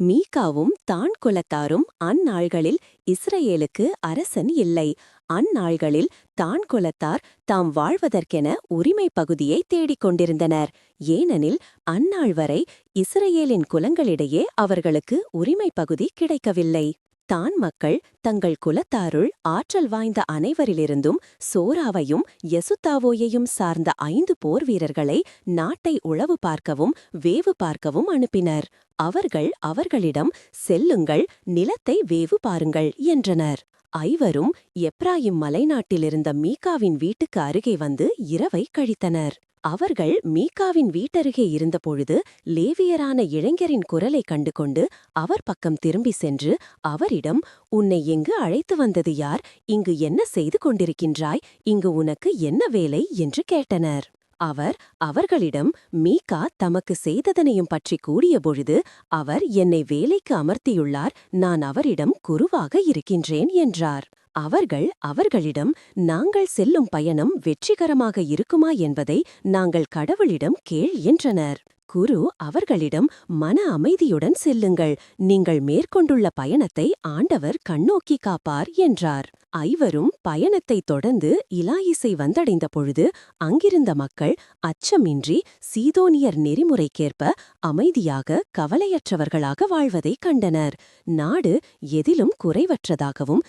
மீகாவும் தான் குலத்தாரும் அந்நாள்களில் இஸ்ரேலுக்கு அரசன் இல்லை. அந்நாள்களில் தான் குலத்தார் தாம் வாழ்வதற்கென உரிமை பகுதியை தேடிக் கொண்டிருந்தனர். ஏனெனில் அந்நாள் வரை இஸ்ரேலின் குலங்களிடையே அவர்களுக்கு உரிமை பகுதி கிடைக்கவில்லை. தான் மக்கள் தங்கள் குலத்தாருள் ஆற்றல் வாய்ந்த அனைவரிலிருந்தும் சோராவையும் யசுத்தாவோயையும் சார்ந்த ஐந்து போர் வீரர்களை நாட்டை உளவு பார்க்கவும் வேவு பார்க்கவும் அனுப்பினர். அவர்கள் அவர்களிடம் செல்லுங்கள் நிலத்தை வேவு பாருங்கள் என்றனர். ஐவரும் எப்ராயிம் மலைநாட்டிலிருந்த மீகாவின் வீட்டுக்கு அருகே வந்து இரவை கழித்தனர். அவர்கள் மீகாவின் வீட்டருகே இருந்தபொழுது லேவியரான இளைஞரின் குரலை கண்டுகொண்டு அவர் பக்கம் திரும்பி சென்று அவரிடம் உன்னை எங்கு அழைத்து வந்தது யார்? இங்கு என்ன செய்து கொண்டிருக்கின்றாய்? இங்கு உனக்கு என்ன வேலை? என்று கேட்டனர். அவர் அவர்களிடம் மீகா தமக்கு செய்ததனையும் பற்றி கூறியபொழுது அவர் என்னை வேலைக்கு அமர்த்தியுள்ளார். நான் அவரிடம் குருவாக இருக்கின்றேன் என்றார். அவர்கள் அவர்களிடம் நாங்கள் செல்லும் பயணம் வெற்றிகரமாக இருக்குமா என்பதை நாங்கள் கடவுளிடம் கேள் என்றனர். குரு அவர்களிடம் மன அமைதியுடன் செல்லுங்கள். நீங்கள் மேற்கொண்டுள்ள பயணத்தை ஆண்டவர் கண்ணோக்கி காப்பார் என்றார். ஐவரும் பயணத்தை தொடர்ந்து இலாயிசை வந்தடைந்த பொழுது அங்கிருந்த மக்கள் அச்சமின்றி சீதோனியர் நெறிமுறைக்கேற்ப அமைதியாக கவலையற்றவர்களாக வாழ்வதைக் கண்டனர். நாடு எதிலும் குறைவற்றதாகவும்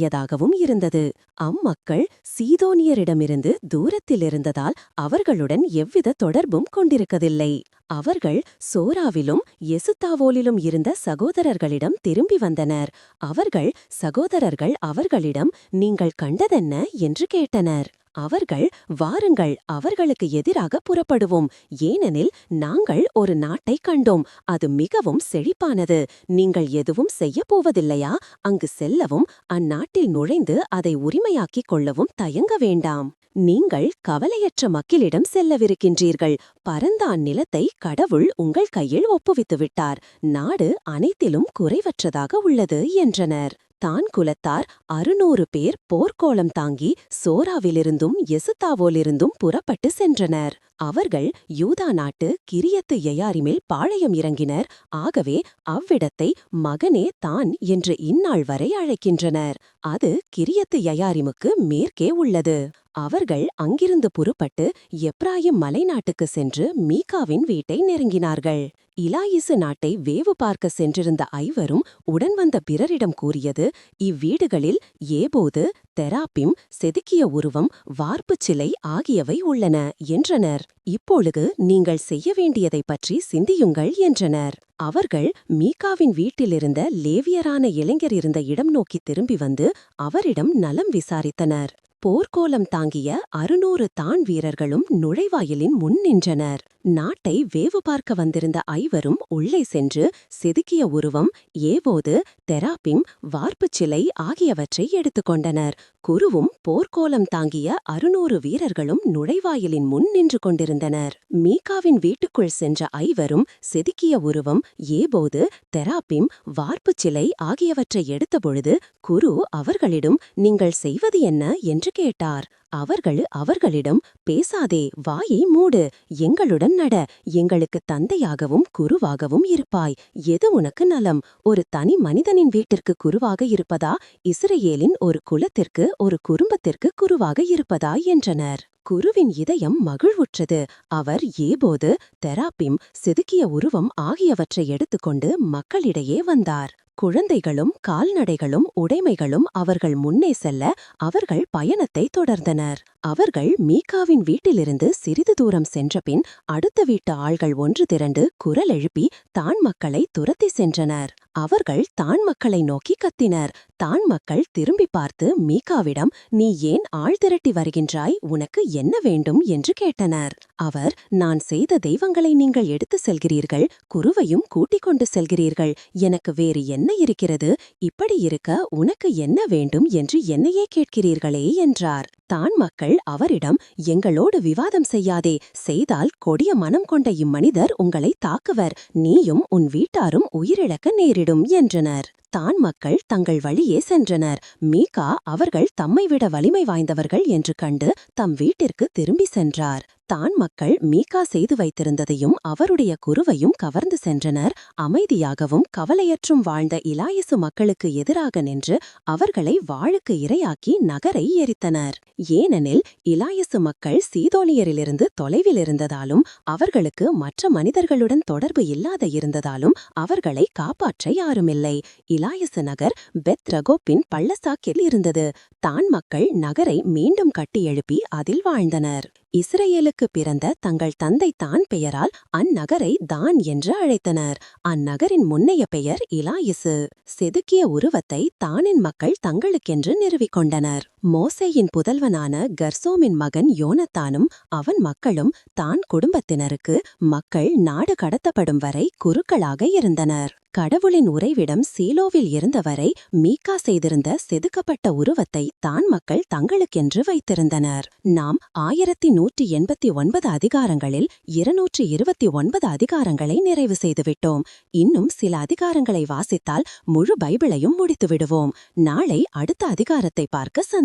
செழிப்புடையதாகவும் இருந்தது. அம்மக்கள் சீதோனியரிடமிருந்து தூரத்தில் இருந்ததால் அவர்களுடன் எவ்வித தொடர்பும் கொண்டிருக்கவில்லை. அவர்கள் சோராவிலும் எசுத்தாவோலிலும் இருந்த சகோதரர்களிடம் திரும்பி வந்தனர். அவர்கள் சகோதரர்கள் அவர்களிடம் நீங்கள் கண்டதென்ன? என்று கேட்டனர். அவர்கள் வாருங்கள் அவர்களுக்கு எதிராக புறப்படுவோம். ஏனெனில் நாங்கள் ஒரு நாட்டை கண்டோம். அது மிகவும் செழிப்பானது. நீங்கள் எதுவும் செய்யப் போவதில்லையா? அங்கு செல்லவும் அந்நாட்டில் நுழைந்து அதை உரிமையாக்கிக் கொள்ளவும் தயங்க வேண்டாம். நீங்கள் கவலையற்ற மக்களிடம் செல்லவிருக்கின்றீர்கள். பரந்த அந்நிலத்தை கடவுள் உங்கள் கையில் ஒப்புவித்துவிட்டார். நாடு அனைத்திலும் குறைவற்றதாக உள்ளது என்றனர். தான் குலத்தார் அறுநூறு பேர் போர்க்கோளம் தாங்கி சோராவிலிருந்தும் எசுத்தாவோலிருந்தும் புறப்பட்டு சென்றனர். அவர்கள் யூதா நாட்டு கிரியத்து எயாரிமில் பாளையம் இறங்கினர். ஆகவே அவ்விடத்தை மகனே தான் என்று இந்நாள் வரை அழைக்கின்றனர். அது கிரியத்து யயாரிமுக்கு மேற்கே உள்ளது. அவர்கள் அங்கிருந்து புறப்பட்டு எப்ராயிம் மலைநாட்டுக்கு சென்று மீகாவின் வீட்டை நெருங்கினார்கள். இலாயிசு நாட்டை வேவு பார்க்க சென்றிருந்த ஐவரும் உடன் வந்த பிறரிடம் கூறியது இவ்வீடுகளில் ஏபோது தெராப்பிம் செதுக்கிய உருவம் வார்ப்புச் சிலை ஆகியவை உள்ளன என்றனர். இப்பொழுது நீங்கள் செய்ய வேண்டியதைப் பற்றி சிந்தியுங்கள் என்றனர். அவர்கள் மீகாவின் வீட்டிலிருந்த லேவியரான இளைஞர் இருந்த இடம் நோக்கி திரும்பி வந்து அவரிடம் நலம் விசாரித்தனர். போர்க்கோலம் தாங்கிய அறுநூறு தான் வீரர்களும் நுழைவாயிலின் முன் நின்றனர். நாட்டை வேவு பார்க்க வந்திருந்த ஐவரும் உள்ளே சென்று செதுக்கிய உருவம் ஏவோது தெராப்பிம் வார்ப்புச் சிலை ஆகியவற்றை எடுத்துக்கொண்டனர் குருவும் போர்க்கோலம் தாங்கிய அறுநூறு வீரர்களும் நுழைவாயிலின் முன் நின்று கொண்டிருந்தனர். மீகாவின் வீட்டுக்குள் சென்ற ஐவரும் செதுக்கிய உருவம் ஏபோது தெராபிம் வார்ப்புச் சிலை ஆகியவற்றை எடுத்தபொழுது குரு அவர்களிடம் நீங்கள் செய்வது என்ன? என்று கேட்டார். அவர்கள் அவர்களிடம் பேசாதே வாயை மூடு. எங்களுடன் நட. எங்களுக்கு தந்தையாகவும் குருவாகவும் இருப்பாய். எது உனக்கு நலம்? ஒரு தனி மனிதனின் வீட்டிற்கு குருவாக இருப்பதா? இஸ்ரேலின் ஒரு குலத்திற்கு ஒரு குடும்பத்திற்கு குருவாக இருப்பதா? என்றனர். குருவின் இதயம் மகிழ்வுற்றது. அவர் ஏபோது தெராப்பிம் செதுக்கிய உருவம் ஆகியவற்றை எடுத்துக்கொண்டு மக்களிடையே வந்தார். குழந்தைகளும் கால்நடைகளும் உடைமைகளும் அவர்கள் முன்னே செல்ல அவர்கள் பயணத்தை தொடர்ந்தனர். அவர்கள் மீகாவின் வீட்டிலிருந்து சிறிது தூரம் சென்றபின் அடுத்த வீட்டு ஆள்கள் ஒன்று திரண்டு குரல் எழுப்பி தான் மக்களை துரத்தி சென்றனர். அவர்கள் தான் மக்களை நோக்கி கத்தினர். தான் மக்கள் திரும்பி பார்த்து மீகாவிடம் நீ ஏன் ஆள் திரட்டி வருகின்றாய்? உனக்கு என்ன வேண்டும் என்று கேட்டனர். அவர் நான் செய்த தெய்வங்களை நீங்கள் எடுத்து செல்கிறீர்கள் குருவையும் கூட்டிக் கொண்டு செல்கிறீர்கள். எனக்கு வேறு என்ன இருக்கிறது? இப்படி இருக்க உனக்கு என்ன வேண்டும் என்று என்னையே கேட்கிறீர்களே என்றார். தான் மக்கள் அவரிடம் எங்களோடு விவாதம் செய்யாதே செய்தால் கொடிய மனம் கொண்ட இம்மனிதர் உங்களை தாக்குவர் நீயும் உன் வீட்டாரும் உயிரிழக்க நேரிடும் என்றனர். தான் மக்கள் தங்கள் வழியே சென்றனர். மீகா அவர்கள் தம்மை விட வலிமை வாய்ந்தவர்கள் என்று கண்டு தம் வீட்டிற்கு திரும்பி சென்றார். தான் மக்கள் மீகா செய்து வைத்திருந்ததையும் அவருடைய குருவையும் கவர்ந்து சென்றனர். அமைதியாகவும் கவலையற்றும் வாழ்ந்த இலாயசு மக்களுக்கு எதிராக நின்று அவர்களை வாழுக்கு இரையாக்கி நகரை எரித்தனர். ஏனெனில் இலாயசு மக்கள் சீதோனியரிலிருந்து தொலைவில் இருந்ததாலும் அவர்களுக்கு மற்ற மனிதர்களுடன் தொடர்பு இல்லாத இருந்ததாலும் அவர்களை காப்பாற்ற யாருமில்லை. இலாயச நகர் பெத் ரகோப்பின் பள்ளசாக்கில் இருந்தது. தான் மக்கள் நகரை மீண்டும் கட்டி எழுப்பி அதில் வாழ்ந்தனர். இஸ்ரேலுக்கு பிறந்த தங்கள் தந்தை தான் பெயரால் அந்நகரை தான் என்று அழைத்தனர். அந்நகரின் முன்னைய பெயர் இலாயிசு. செதுக்கிய உருவத்தை தானின் மக்கள் தங்களுக்கென்று நிறுவிக் கொண்டனர். மோசேயின் புதல்வனான கர்சோமின் மகன் யோனத்தானும் அவன் மக்களும் தான் குடும்பத்தினருக்கு மக்கள் நாடு கடத்தப்படும் வரை குருக்களாக இருந்தனர். கடவுளின் உறைவிடம் சீலோவில் இருந்தவரை மீகா செய்திருந்த செதுக்கப்பட்ட உருவத்தை தான் மக்கள் தங்களுக்கென்று வைத்திருந்தனர். நாம் ஆயிரத்தி நூற்றி எண்பத்தி ஒன்பது அதிகாரங்களில் இருநூற்றி இருபத்தி ஒன்பது அதிகாரங்களை நிறைவு செய்துவிட்டோம். இன்னும் சில அதிகாரங்களை வாசித்தால் முழு பைபிளையும் முடித்துவிடுவோம். நாளை அடுத்த அதிகாரத்தை பார்க்க